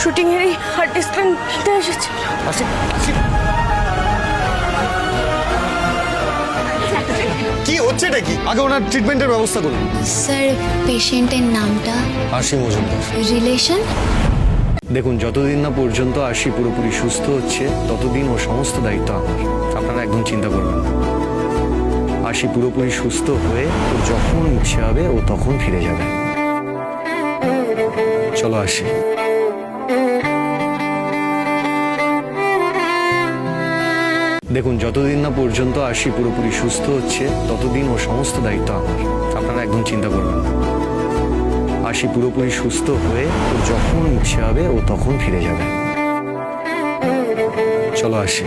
Shooting এর এই hard ডিস্কটা নিতে এসেছে। আসি আসি কি হচ্ছে নাকি আগে ওনার ট্রিটমেন্টের ব্যবস্থা করুন। স্যার পেশেন্টের নামটা? আশি মজুমদার। রিলেশন দেখুন যতদিন না পর্যন্ত আশি পুরোপুরি সুস্থ হচ্ছে ততদিন ও সমস্ত দায়িত্ব আমার। আপনারা একদম চিন্তা করবেন না। আশি পুরোপুরি সুস্থ হয়ে ও যখন ইচ্ছে হবে ও তখন ফিরে যাবে। চলো আসি। দেখুন, যতদিন না পর্যন্ত আশি পুরোপুরি সুস্থ হচ্ছে, ততদিন ও সমস্ত দায়িত্ব আমার। আপনারা একদম চিন্তা করবেন না। আশি পুরোপুরি সুস্থ হয়ে, ও যখন ইচ্ছে হবে, ও তখন ফিরে যাবে। চলো আসি।